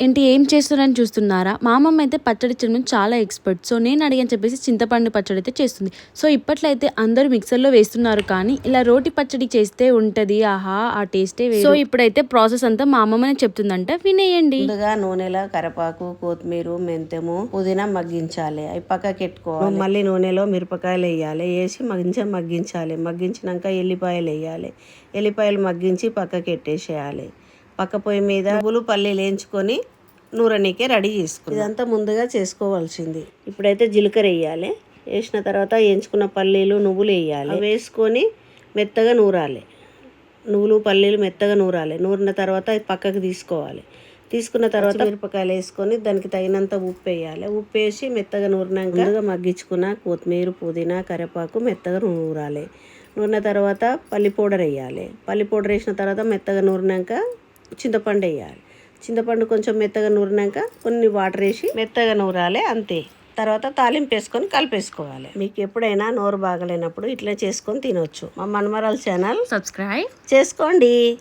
ఏంటి ఏం చేస్తున్నారని చూస్తున్నారా? మా అమ్మమ్మ అయితే పచ్చడి చేయడం చాలా ఎక్స్పర్ట్. సో నేను అడిగని చెప్పేసి చింతపండు పచ్చడి అయితే చేస్తుంది. సో ఇప్పట్లో అయితే అందరూ మిక్సర్లో వేస్తున్నారు కానీ ఇలా రోటి పచ్చడి చేస్తే ఉంటది ఆహా ఆ టేస్టే సో ఇప్పుడైతే ప్రాసెస్ అంతా మా అమ్మమ్మనే చెప్తుందంట. వినేయండి. ముందుగా నూనెలో కరివేపాకు కొత్తిమీర మెంతము పుదీనా మగ్గించాలి. అవి పక్కకి పెట్టుకోవాలి. మళ్ళీ నూనెలో మిరపకాయలు వేయాలి. వేసి మంచిగా మగ్గించాలి. మగ్గించినాక ఎల్లిపాయలు వేయాలి. ఎల్లిపాయలు మగ్గించి పక్కకి పెట్టేసేయాలి. పక్క పొయ్యి మీద నువ్వులు పల్లీలు వేయించుకొని నూరనీకే రెడీ చేసుకో ఇదంతా ముందుగా చేసుకోవాల్సింది. ఇప్పుడైతే జీలకర్ర వేయాలి. వేసిన తర్వాత వేయించుకున్న పల్లీలు నువ్వులు వేయాలి. వేసుకొని మెత్తగా నూరాలి. నువ్వులు పల్లీలు మెత్తగా నూరాలి. నూరిన తర్వాత పక్కకు తీసుకోవాలి. తీసుకున్న తర్వాత మిరపకాయలు వేసుకొని దానికి తగినంత ఉప్పు వేయాలి. ఉప్పు వేసి మెత్తగా నూరినాక ముందుగా మగ్గించుకున్న కొత్తిమీర పుదీనా కరివేపాకు మెత్తగా నూరాలి. నూరిన తర్వాత పల్లి పౌడర్ వేయాలి. పల్లి పౌడర్ వేసిన తర్వాత మెత్తగా నూరినాక చింతపండు వేయాలి. చింతపండు కొంచెం మెత్తగా నూరినాక కొన్ని వాటర్ వేసి మెత్తగా నూరాలి అంతే. తర్వాత తాలింపు వేసుకొని కలిపేసుకోవాలి. మీకు ఎప్పుడైనా నోరు బాగలేనప్పుడు ఇట్లా చేసుకొని తినొచ్చు. మా మన్మరాల ఛానల్ సబ్స్క్రైబ్ చేసుకోండి.